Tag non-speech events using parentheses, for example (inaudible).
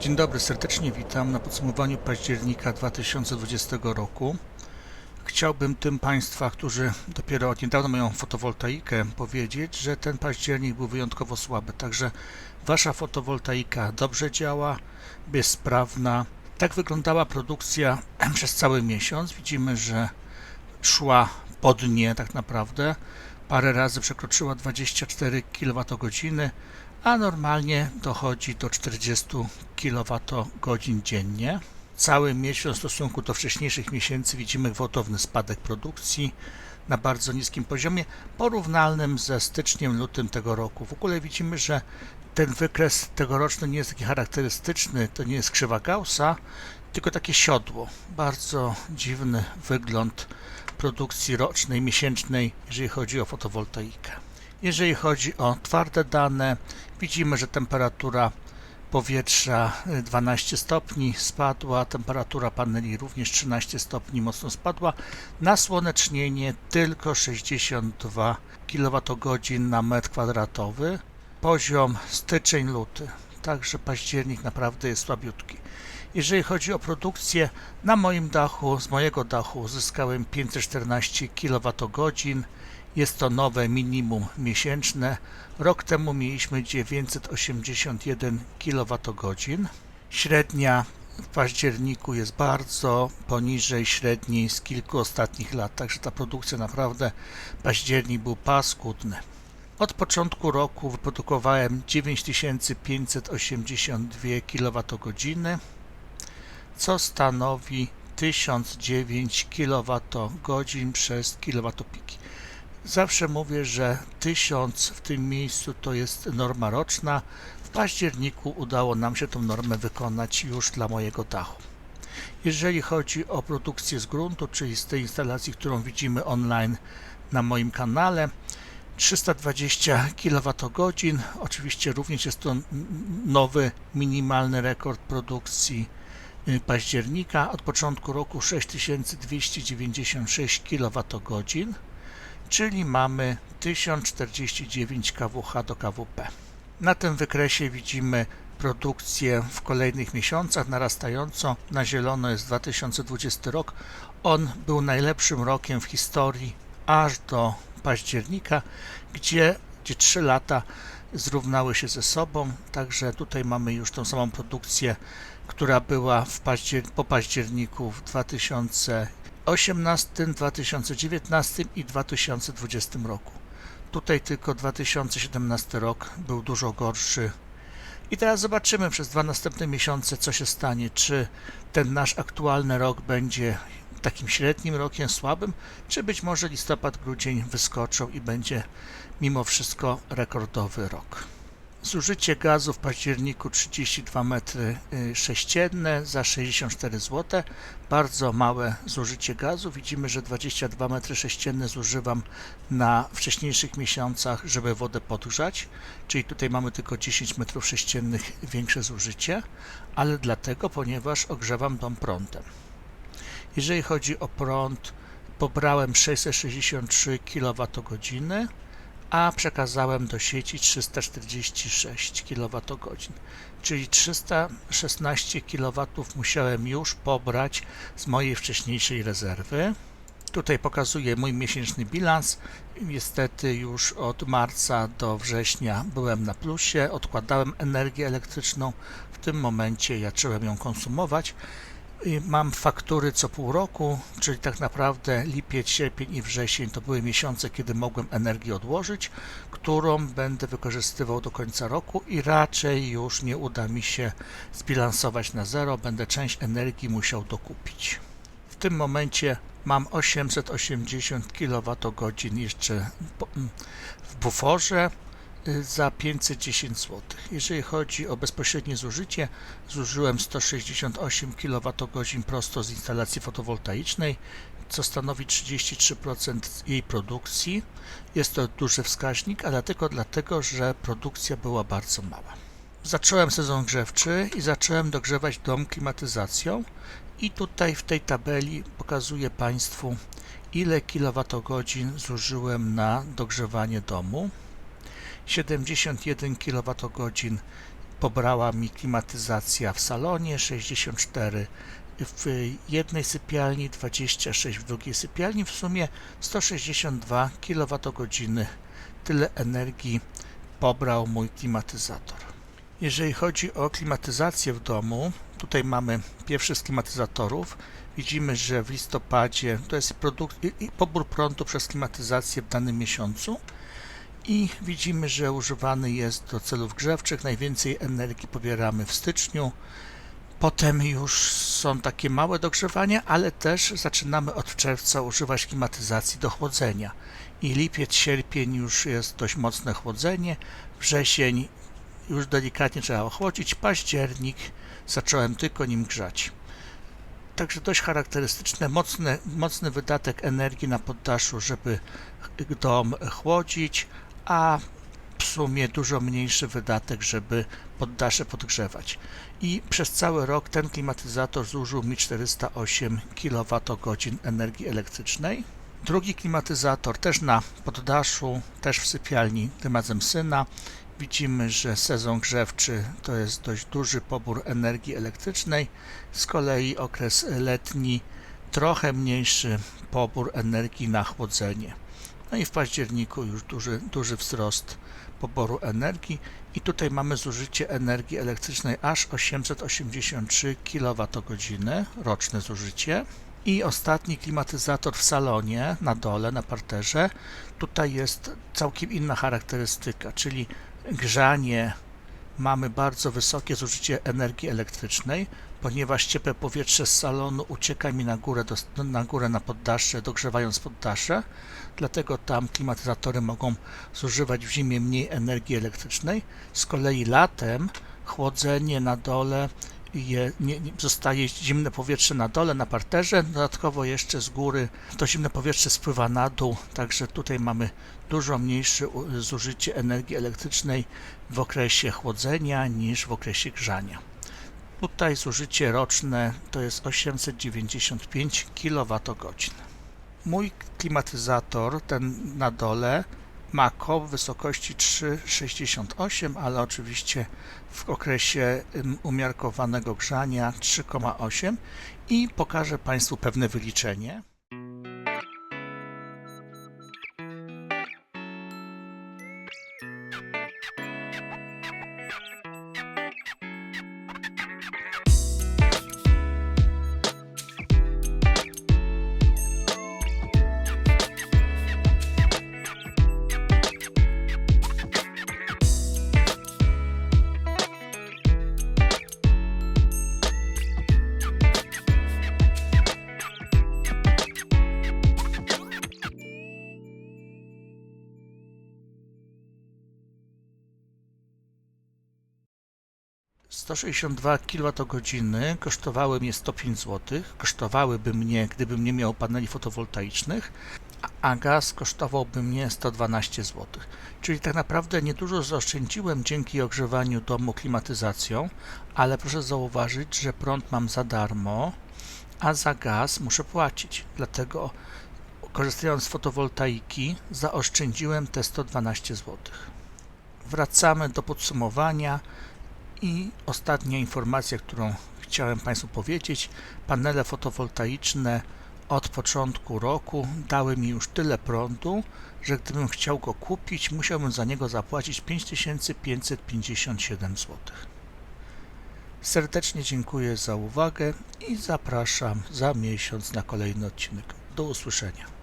Dzień dobry, serdecznie witam na podsumowaniu października 2020 roku. Chciałbym tym Państwa, którzy dopiero od niedawna mają fotowoltaikę, powiedzieć, że ten październik był wyjątkowo słaby. Także Wasza fotowoltaika dobrze działa, jest sprawna. Tak wyglądała produkcja (clears throat) przez cały miesiąc. Widzimy, że szła po dnie tak naprawdę. Parę razy przekroczyła 24 kWh, a normalnie dochodzi do 40 kWh dziennie. Cały miesiąc w stosunku do wcześniejszych miesięcy widzimy gwałtowny spadek produkcji na bardzo niskim poziomie, porównalnym ze styczniem, lutym tego roku. W ogóle widzimy, że ten wykres tegoroczny nie jest taki charakterystyczny, to nie jest krzywa Gaussa, tylko takie siodło. Bardzo dziwny wygląd produkcji rocznej, miesięcznej, jeżeli chodzi o fotowoltaikę. Jeżeli chodzi o twarde dane, widzimy, że temperatura powietrza 12 stopni spadła, temperatura paneli również 13 stopni mocno spadła, nasłonecznienie tylko 62 kWh na metr kwadratowy, poziom styczeń-luty, także październik naprawdę jest słabiutki. Jeżeli chodzi o produkcję, na moim dachu, z mojego dachu uzyskałem 514 kWh. Jest to nowe minimum miesięczne. Rok temu mieliśmy 981 kWh. Średnia w październiku jest bardzo poniżej średniej z kilku ostatnich lat, także ta produkcja naprawdę październik był paskudny. Od początku roku wyprodukowałem 9582 kWh co stanowi 1009 kWh przez kilowatopiki. Zawsze mówię, że 1000 w tym miejscu to jest norma roczna. W październiku udało nam się tą normę wykonać już dla mojego dachu. Jeżeli chodzi o produkcję z gruntu, czyli z tej instalacji, którą widzimy online na moim kanale, 320 kWh. Oczywiście również jest to nowy minimalny rekord produkcji października. Od początku roku 6296 kWh, czyli mamy 1049 kWh do KWP. Na tym wykresie widzimy produkcję w kolejnych miesiącach narastającą. Na zielono jest 2020 rok. On był najlepszym rokiem w historii aż do października, gdzie, gdzie 3 lata zrównały się ze sobą. Także tutaj mamy już tą samą produkcję, która była paździer po październiku w 2018, 2019 i 2020 roku. Tutaj tylko 2017 rok był dużo gorszy. I teraz zobaczymy przez dwa następne miesiące, co się stanie. Czy ten nasz aktualny rok będzie takim średnim rokiem, słabym, czy być może listopad, grudzień wyskoczą i będzie mimo wszystko rekordowy rok. Zużycie gazu w październiku 32 metry y, sześcienne za 64 zł. Bardzo małe zużycie gazu. Widzimy, że 22 metry sześcienne zużywam na wcześniejszych miesiącach, żeby wodę podgrzać. Czyli tutaj mamy tylko 10 metrów sześciennych większe zużycie, ale dlatego, ponieważ ogrzewam dom prądem. Jeżeli chodzi o prąd, pobrałem 663 kWh a przekazałem do sieci 346 kWh, czyli 316 kW musiałem już pobrać z mojej wcześniejszej rezerwy. Tutaj pokazuję mój miesięczny bilans. Niestety już od marca do września byłem na plusie, odkładałem energię elektryczną. W tym momencie ja zacząłem ją konsumować Mam faktury co pół roku, czyli tak naprawdę lipiec, sierpień i wrzesień to były miesiące, kiedy mogłem energię odłożyć, którą będę wykorzystywał do końca roku i raczej już nie uda mi się zbilansować na zero, będę część energii musiał dokupić. W tym momencie mam 880 kWh jeszcze w buforze, za 510 zł. Jeżeli chodzi o bezpośrednie zużycie, zużyłem 168 kWh prosto z instalacji fotowoltaicznej, co stanowi 33% jej produkcji. Jest to duży wskaźnik, ale tylko dlatego, że produkcja była bardzo mała. Zacząłem sezon grzewczy i zacząłem dogrzewać dom klimatyzacją i tutaj w tej tabeli pokazuję Państwu ile kilowatogodzin zużyłem na dogrzewanie domu. 71 kWh pobrała mi klimatyzacja w salonie, 64 w jednej sypialni, 26 w drugiej sypialni, w sumie 162 kWh. Tyle energii pobrał mój klimatyzator. Jeżeli chodzi o klimatyzację w domu, tutaj mamy pierwszy z klimatyzatorów. Widzimy, że w listopadzie to jest produkt, i- pobór prądu przez klimatyzację w danym miesiącu i widzimy, że używany jest do celów grzewczych. Najwięcej energii pobieramy w styczniu. Potem już są takie małe dogrzewania, ale też zaczynamy od czerwca używać klimatyzacji do chłodzenia. I lipiec, sierpień już jest dość mocne chłodzenie, wrzesień już delikatnie trzeba ochłodzić, październik zacząłem tylko nim grzać. Także dość charakterystyczne, mocny, mocny wydatek energii na poddaszu, żeby dom chłodzić, a w sumie dużo mniejszy wydatek, żeby poddasze podgrzewać. I przez cały rok ten klimatyzator zużył mi 408 kWh energii elektrycznej. Drugi klimatyzator też na poddaszu, też w sypialni tym razem syna. Widzimy, że sezon grzewczy to jest dość duży pobór energii elektrycznej. Z kolei okres letni trochę mniejszy pobór energii na chłodzenie. No i w październiku już duży, duży wzrost poboru energii i tutaj mamy zużycie energii elektrycznej aż 883 kWh, roczne zużycie. I ostatni klimatyzator w salonie, na dole, na parterze. Tutaj jest całkiem inna charakterystyka, czyli grzanie mamy bardzo wysokie zużycie energii elektrycznej, ponieważ ciepłe powietrze z salonu ucieka mi na górę, do, na górę na poddasze, dogrzewając poddasze, dlatego tam klimatyzatory mogą zużywać w zimie mniej energii elektrycznej. Z kolei latem chłodzenie na dole je, nie, nie, zostaje zimne powietrze na dole, na parterze, dodatkowo jeszcze z góry to zimne powietrze spływa na dół, także tutaj mamy dużo mniejsze zużycie energii elektrycznej w okresie chłodzenia niż w okresie grzania. Tutaj zużycie roczne to jest 895 kWh. Mój klimatyzator, ten na dole, ma koł w wysokości 3,68, ale oczywiście w okresie umiarkowanego grzania 3,8 i pokażę Państwu pewne wyliczenie. 162 kWh kosztowały mnie 105 zł. Kosztowałyby mnie, gdybym nie miał paneli fotowoltaicznych, a- gaz kosztowałby mnie 112 zł. Czyli tak naprawdę niedużo zaoszczędziłem dzięki ogrzewaniu domu klimatyzacją, ale proszę zauważyć, że prąd mam za darmo, a za gaz muszę płacić. Dlatego korzystając z fotowoltaiki zaoszczędziłem te 112 zł. Wracamy do podsumowania. I ostatnia informacja, którą chciałem Państwu powiedzieć. Panele fotowoltaiczne od początku roku dały mi już tyle prądu, że gdybym chciał go kupić, musiałbym za niego zapłacić 5557 zł. Serdecznie dziękuję za uwagę i zapraszam za miesiąc na kolejny odcinek. Do usłyszenia.